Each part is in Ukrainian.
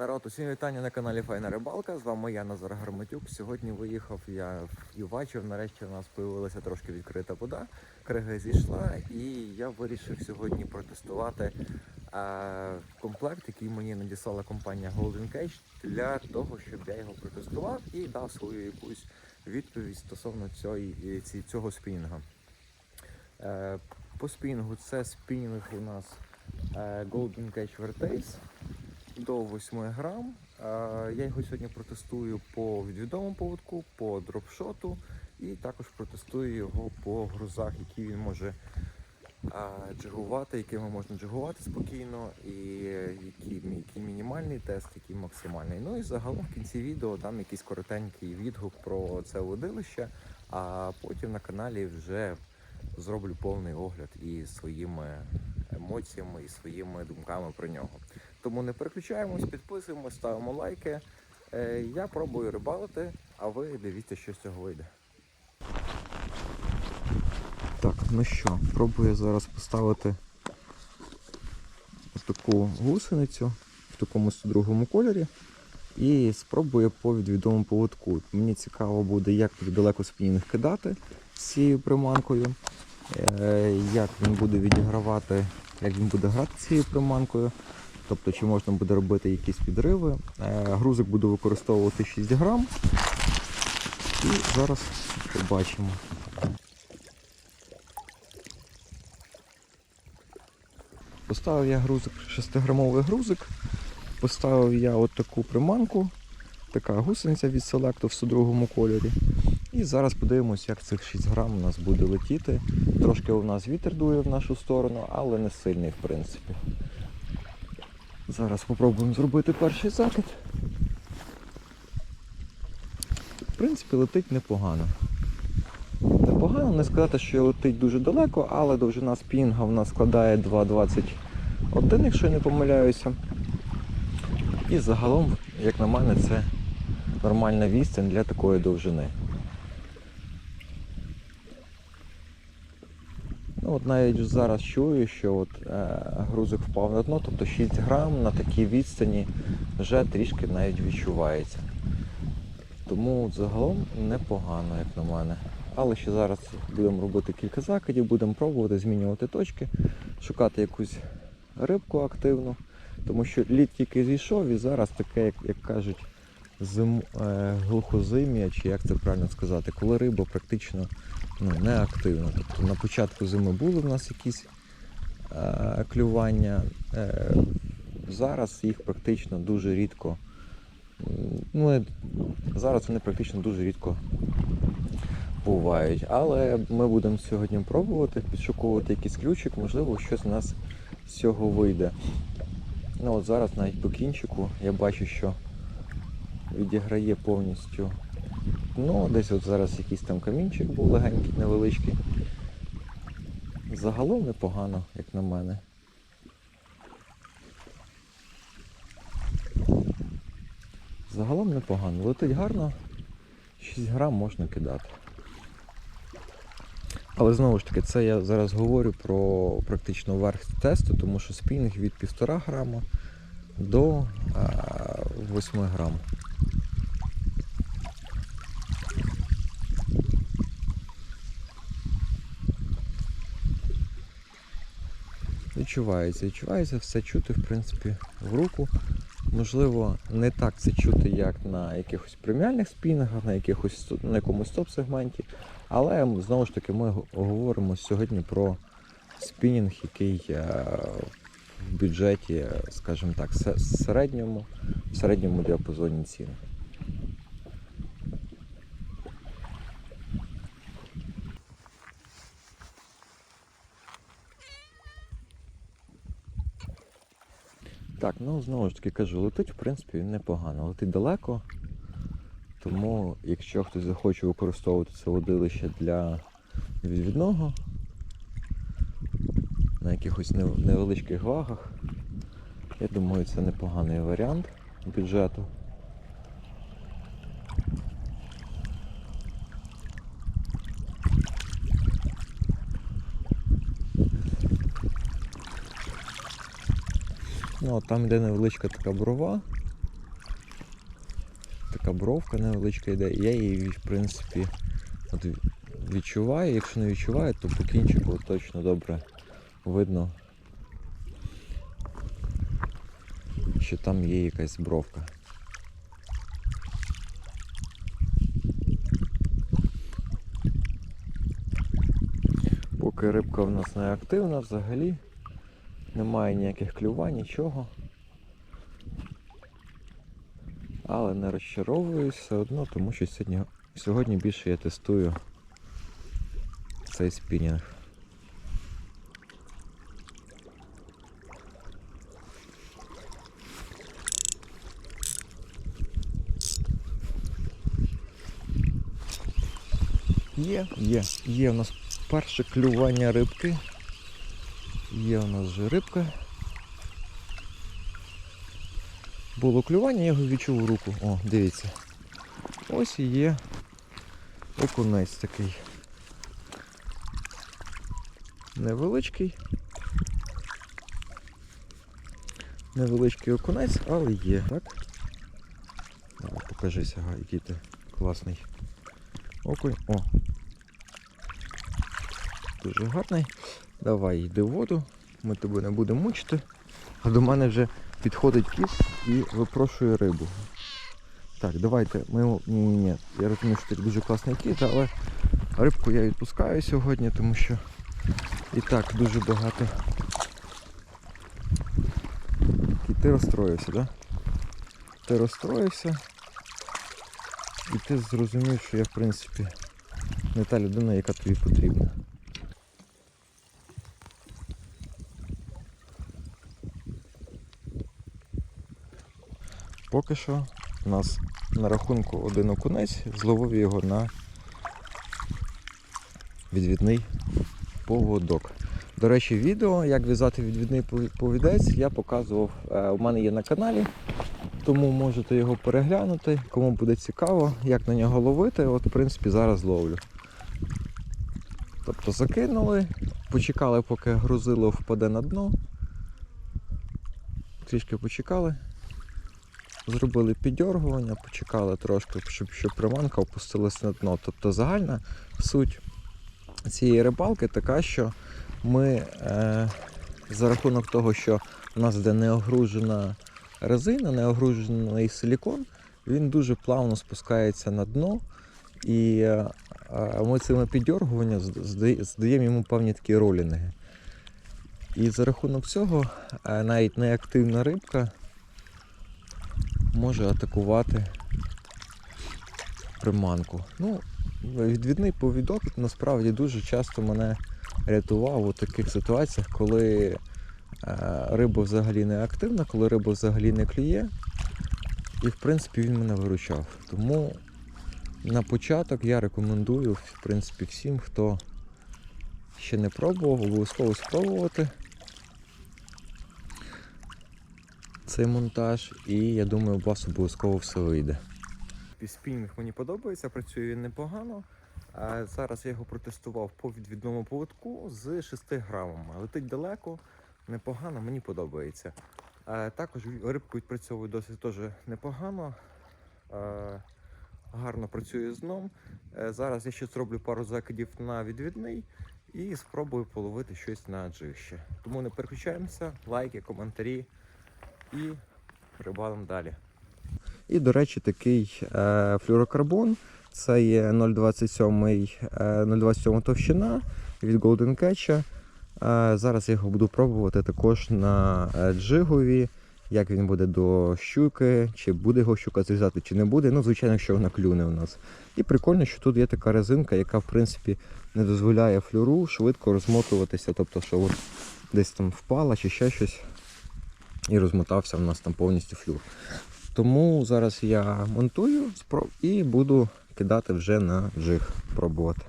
Народ, усім вітання на каналі Файна Рибалка. З вами я Назар Гарматюк. Сьогодні виїхав я в Ювачів. Нарешті у нас з'явилася трошки відкрита вода. Крига зійшла, і я вирішив сьогодні протестувати е, комплект, який мені надіслала компанія Golden Cage, для того, щоб я його протестував і дав свою якусь відповідь стосовно ці- цього спінінга. Е, по спінінгу це спінінг у нас е, Golden Cage Vertace до 8 грам. Я його сьогодні протестую по відвідомому поводку, по дропшоту і також протестую його по грузах, які він може джигувати, якими можна джигувати спокійно, і який, який мінімальний тест, який максимальний. Ну і загалом в кінці відео дам якийсь коротенький відгук про це водилище, а потім на каналі вже зроблю повний огляд і своїми емоціями, і своїми думками про нього. Тому не переключаємось, підписуємось, ставимо лайки. Е, Я пробую рибалити, а ви дивіться, що з цього вийде. Так, ну що, пробую зараз поставити таку гусеницю в такому другому кольорі. І спробую по відвідомому поводку. Мені цікаво буде, як буде далеко спінінг кидати з цією приманкою, е, як він буде відігравати, як він буде грати з цією приманкою. Тобто, чи можна буде робити якісь підриви. Е, Грузик буду використовувати 6 грам. І зараз побачимо. Поставив я грузик, 6-грамовий грузик. Поставив я от таку приманку. Така гусениця від селекту в 102 кольорі. І зараз подивимося, як цих 6 грам у нас буде летіти. Трошки у нас вітер дує в нашу сторону, але не сильний в принципі. Зараз спробуємо зробити перший закид. В принципі, летить непогано. Непогано, не сказати, що летить дуже далеко, але довжина спінга в нас складає 2,21, якщо я не помиляюся. І загалом, як на мене, це нормальна відстань для такої довжини. Ну, от навіть зараз чую, що от, е, грузик впав на дно, тобто 6 грам на такій відстані вже трішки навіть відчувається. Тому от загалом непогано, як на мене. Але ще зараз будемо робити кілька закидів, будемо пробувати змінювати точки, шукати якусь рибку активну. Тому що лід тільки зійшов і зараз таке, як, як кажуть, зим, е, глухозим'я, чи як це правильно сказати, коли риба практично ну, не активна. Тобто на початку зими були в нас якісь е, клювання. Е, зараз їх практично дуже рідко. Ну, е, зараз вони практично дуже рідко бувають. Але ми будемо сьогодні пробувати підшуковувати якийсь ключик, можливо, щось у нас з цього вийде. Ну от зараз навіть по кінчику я бачу, що відіграє повністю. Ну, десь от зараз якийсь там камінчик був легенький, невеличкий. Загалом непогано, як на мене. Загалом непогано. Летить гарно, 6 грам можна кидати. Але знову ж таки, це я зараз говорю про практично верх тесту, тому що спінінг від 1,5 грама до а, 8 грам. Відчувається, відчувається, все чути, в принципі, в руку. Можливо, не так це чути, як на якихось преміальних спінгах, на якихось на якомусь топ-сегменті. Але знову ж таки ми говоримо сьогодні про спінінг, який е, в бюджеті, е, скажімо так, середньому, в середньому діапазоні цін. Так, ну знову ж таки кажу, летить в принципі він непогано. Летить далеко. Тому якщо хтось захоче використовувати це водилище для відвідного на якихось невеличких вагах, я думаю, це непоганий варіант бюджету. Ну, от там йде невеличка така брова, така бровка невеличка йде. Я її, в принципі, от відчуваю. Якщо не відчуваю, то по кінчику точно добре видно, що там є якась бровка. Поки рибка в нас не активна взагалі, немає ніяких клювань, нічого. Але не розчаровуюсь все одно, тому що сьогодні, сьогодні більше я тестую цей спінінг. Є, є, є у нас перше клювання рибки. Є у нас вже рибка. Було клювання, я його відчув у руку. О, дивіться. Ось і є окунець такий. Невеличкий. Невеличкий окунець, але є. Так? Давай, покажися, ага, який ти класний окунь. О. Дуже гарний. Давай йди в воду, ми тебе не будемо мучити. А до мене вже підходить кіт і випрошує рибу. Так, давайте ми. йому- Ні-ні-ні. Я розумію, що ти дуже класний кіт, але рибку я відпускаю сьогодні, тому що і так дуже багато. Кіт, ти розстроївся, так? Да? Ти розстроївся. І ти зрозумів, що я в принципі не та людина, яка тобі потрібна. Поки що у нас на рахунку один окунець, зловив його на відвідний поводок. До речі, відео, як в'язати відвідний повідець, я показував, е, у мене є на каналі, тому можете його переглянути. Кому буде цікаво, як на нього ловити, от в принципі зараз ловлю. Тобто закинули, почекали, поки грузило впаде на дно. Трішки почекали. Зробили піддергування, почекали трошки, щоб, щоб приманка опустилась на дно. Тобто загальна суть цієї рибалки така, що ми е, за рахунок того, що у нас де не огружена резина, не огружений силікон, він дуже плавно спускається на дно. І е, ми цими піддергуваннями здаємо йому певні такі ролінги. І за рахунок цього е, навіть неактивна рибка може атакувати приманку. Ну, відвідний повідок насправді дуже часто мене рятував у таких ситуаціях, коли е, риба взагалі не активна, коли риба взагалі не клює. І в принципі він мене виручав. Тому на початок я рекомендую в принципі всім, хто ще не пробував, обов'язково спробувати цей монтаж, і я думаю, у вас обов'язково все вийде. Спінінг мені подобається, працює він непогано. А Зараз я його протестував по відвідному поводку з 6 грамами. Летить далеко, непогано, мені подобається. А Також рибку відпрацьовую досить теж непогано. Гарно працює з дном. Е, Зараз я ще зроблю пару закидів на відвідний і спробую половити щось на джище. Тому не переключаємося, лайки, коментарі і рибалимо далі. І, до речі, такий е, флюрокарбон. Це є 0,27 е, 0,27 товщина від Golden Catch. Е, зараз я його буду пробувати також на е, джигові. Як він буде до щуки, чи буде його щука зрізати, чи не буде. Ну, звичайно, якщо вона клюне у нас. І прикольно, що тут є така резинка, яка в принципі не дозволяє флюру швидко розмотуватися. Тобто, що от десь там впала чи ще щось, і розмотався у нас там повністю флюр. Тому зараз я монтую спроб і буду кидати вже на джиг, пробувати.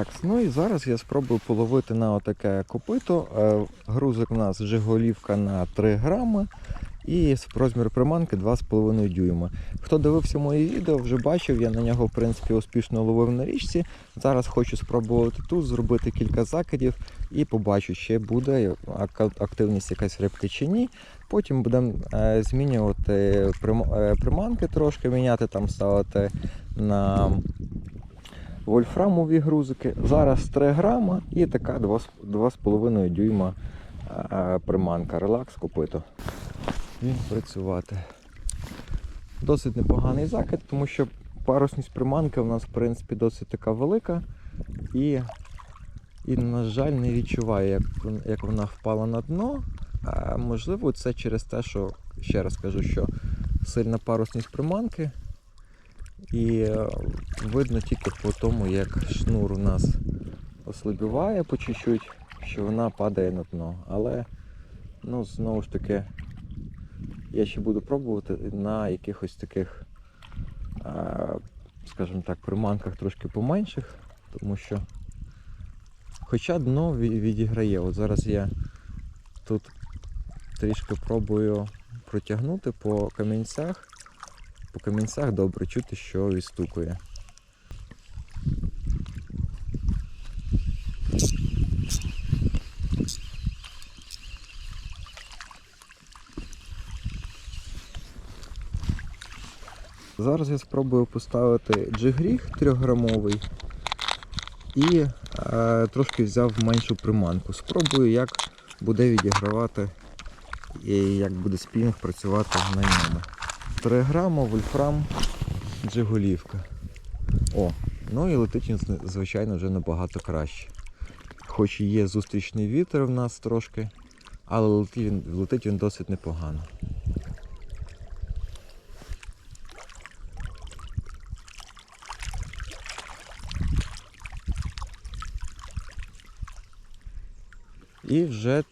Так, ну і зараз я спробую половити на отаке копито. Е, Грузик у нас Жиголівка на 3 грами і розмір приманки 2,5 дюйма. Хто дивився мої відео, вже бачив, я на нього в принципі успішно ловив на річці. Зараз хочу спробувати тут зробити кілька закидів і побачу, чи буде активність якась рибки чи ні. Потім будемо е, змінювати е, приманки трошки, міняти там, ставити на вольфрамові грузики. Зараз 3 грама і така 2,5 дюйма приманка. Релакс копито. Він працювати. Досить непоганий закид, тому що парусність приманки у нас в принципі досить така велика. І, і на жаль, не відчуваю, як, як вона впала на дно. А, можливо, це через те, що ще раз кажу, що сильна парусність приманки. І е, видно тільки по тому, як шнур у нас ослабіває по чуть-чуть, що вона падає на дно. Але ну, знову ж таки, я ще буду пробувати на якихось таких, е, скажімо так, приманках трошки поменших, тому що хоча дно відіграє. От зараз я тут трішки пробую протягнути по камінцях. По камінцях добре чути, що відстукує. Зараз я спробую поставити джигріг 3-грамовий і е, трошки взяв меншу приманку. Спробую, як буде відігравати і як буде спінг працювати на ньому. 3 грама, вольфрам, джигулівка. О, ну і летить він, звичайно, вже набагато краще. Хоч і є зустрічний вітер в нас трошки, але летить він, летить він досить непогано. І вже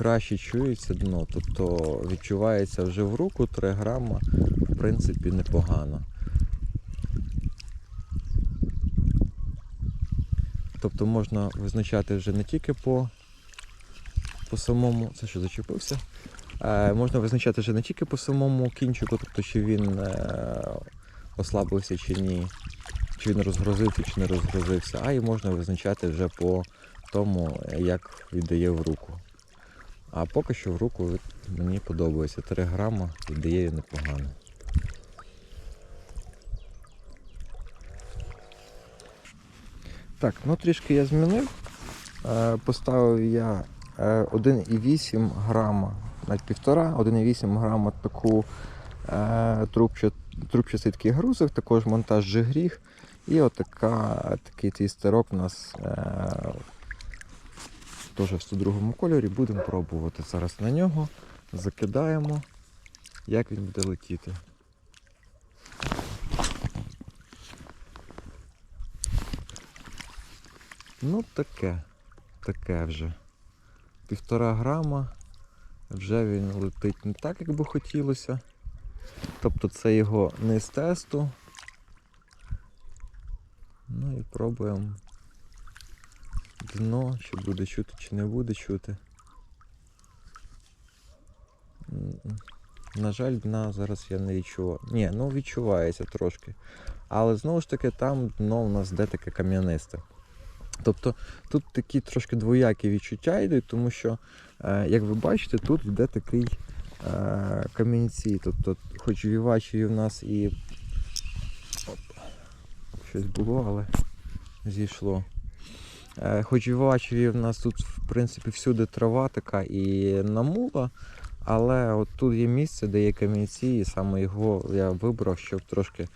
краще чується дно, тобто відчувається вже в руку 3 грама, в принципі, непогано. Тобто можна визначати вже не тільки по, по самому. Це що зачепився? Е, можна визначати вже не тільки по самому кінчику, тобто чи він е, ослабився чи ні, чи він розгрузився чи не розгрузився, а і можна визначати вже по тому, як віддає в руку. А поки що в руку мені подобається. 3 грама віддає непогано. Так, ну трішки я змінив. Е, Поставив я е, 1,8 грама на півтора, 1,8 грама таку е, трубчастий такий грузик, також монтаж жигріг. І отака, такий твістерок у нас е, теж в 102 кольорі. Будемо пробувати зараз на нього. Закидаємо, як він буде летіти. Ну таке, таке вже. Півтора грама. Вже він летить не так, як би хотілося. Тобто це його не з тесту. Ну і пробуємо дно, чи буде чути, чи не буде чути. На жаль, дна зараз я не відчуваю. Ні, ну відчувається трошки. Але знову ж таки там дно у нас де таке кам'янисте. Тобто тут такі трошки двоякі відчуття йдуть, тому що, е, як ви бачите, тут йде такий е, камінці. Тобто, хоч вівачі в нас і Оп. щось було, але зійшло. Е, Хоч в Вачеві в нас тут, в принципі, всюди трава така і намула, але от тут є місце, де є камінці, і саме його я вибрав, щоб трошки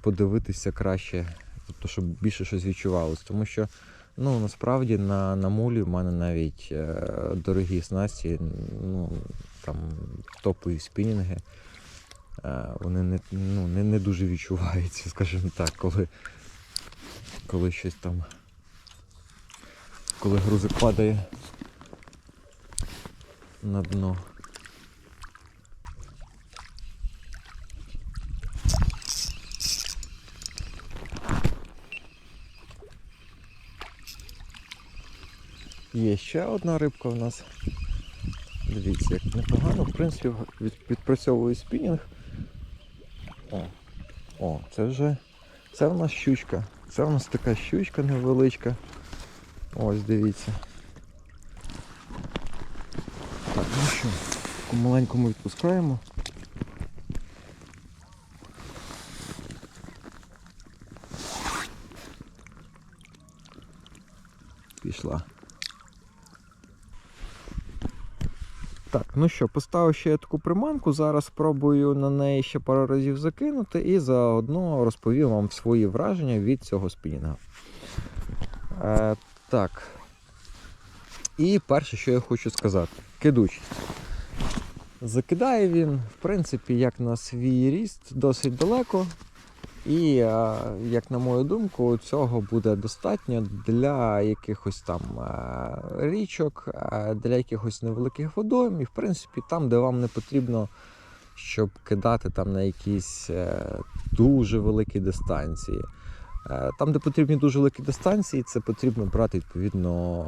подивитися краще, тобто, щоб більше щось відчувалось. Тому що ну, насправді на, на мулі в мене навіть е, дорогі снасті, ну, там топові спінінги. Е, вони не, ну, не, не дуже відчуваються, скажімо так, коли, коли щось там коли грузик падає на дно. Є ще одна рибка в нас. Дивіться, як непогано, в принципі, від, відпрацьовує спінінг. О, о, це вже. Це в нас щучка. Це в нас така щучка невеличка. Ось дивіться. Так, ну що, таку маленьку ми відпускаємо. Пішла. Так, ну що, поставив ще я таку приманку. Зараз спробую на неї ще пару разів закинути і заодно розповім вам свої враження від цього спінінга. Так. І перше, що я хочу сказати, кидучість. Закидає він, в принципі, як на свій ріст, досить далеко. І, як на мою думку, цього буде достатньо для якихось там е, річок, е, для якихось невеликих водойм, і в принципі там, де вам не потрібно, щоб кидати там на якісь е, дуже великі дистанції. Е, Там, де потрібні дуже великі дистанції, це потрібно брати відповідно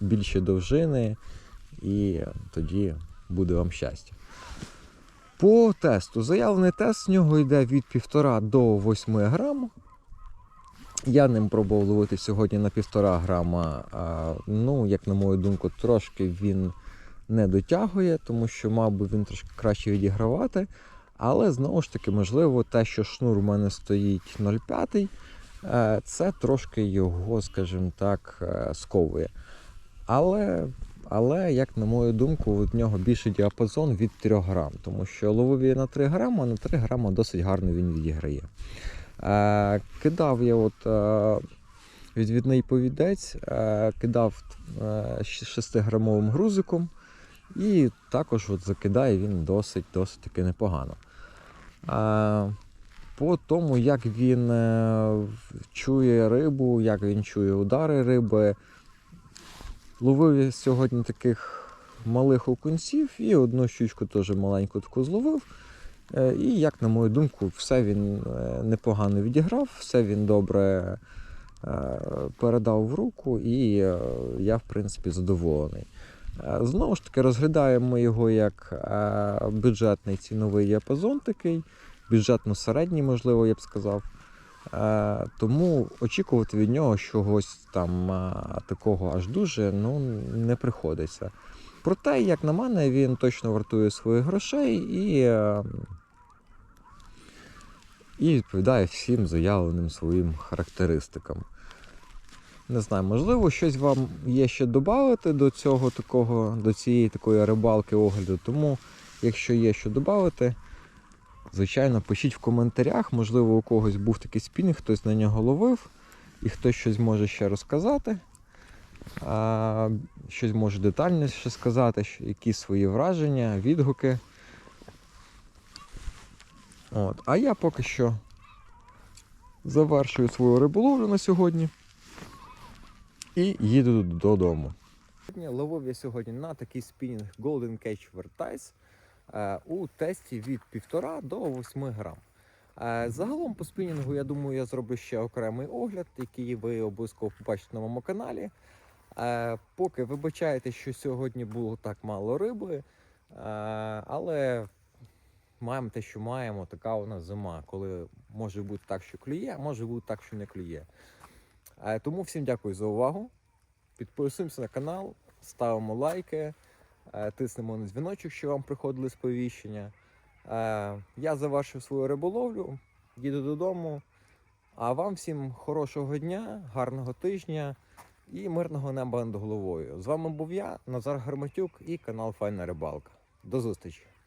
більше довжини, і тоді буде вам щастя. По тесту. Заявлений тест з нього йде від 1,5 до 8 грам. Я ним пробував ловити сьогодні на 1,5 грама. А, ну, як на мою думку, трошки він не дотягує, тому що мав би він трошки краще відігравати. Але знову ж таки, можливо, те, що шнур у мене стоїть 0,5, е, це трошки його, скажімо так, е, сковує. Але але, як на мою думку, в нього більший діапазон від 3 грам, тому що ловив я на 3 грама, на 3 грама досить гарно він відіграє. Е, кидав я от відвідний повідець, кидав е, 6-грамовим грузиком, і також от закидає він досить досить таки непогано. По тому, як він е, чує рибу, як він чує удари риби. Ловив сьогодні таких малих окунців і одну щучку теж маленьку таку зловив. Е, І, як на мою думку, все він е, непогано відіграв, все він добре передав в руку, і я, в принципі, задоволений. Е, Знову ж таки, розглядаємо його як е, бюджетний ціновий діапазон такий, бюджетно-середній, можливо, я б сказав. Е, Тому очікувати від нього чогось там такого аж дуже ну, не приходиться. Проте, як на мене, він точно вартує своїх грошей і, і відповідає всім заявленим своїм характеристикам. Не знаю, можливо, щось вам є ще додати до цього такого, до цієї такої рибалки огляду. Тому, якщо є що додати, Звичайно, пишіть в коментарях, можливо, у когось був такий спінінг, хтось на нього ловив, і хтось щось може ще розказати, а, щось може детальніше сказати, якісь свої враження, відгуки. От. А я поки що завершую свою риболовлю на сьогодні і їду додому. Ловив я сьогодні на такий спінінг Golden Catch Vertice е, у тесті від 1,5 до 8 грам. Е, Загалом по спінінгу, я думаю, я зроблю ще окремий огляд, який ви обов'язково побачите на моєму каналі. Е, Поки вибачайте, що сьогодні було так мало риби, але маємо те, що маємо. Така у нас зима, коли може бути так, що клює, а може бути так, що не клює. Е, Тому всім дякую за увагу. Підписуємося на канал, ставимо лайки, е, тиснемо на дзвіночок, що вам приходили сповіщення. Е, Я завершив свою риболовлю, їду додому. А вам всім хорошого дня, гарного тижня і мирного неба над головою. З вами був я, Назар Гарматюк і канал Файна Рибалка. До зустрічі!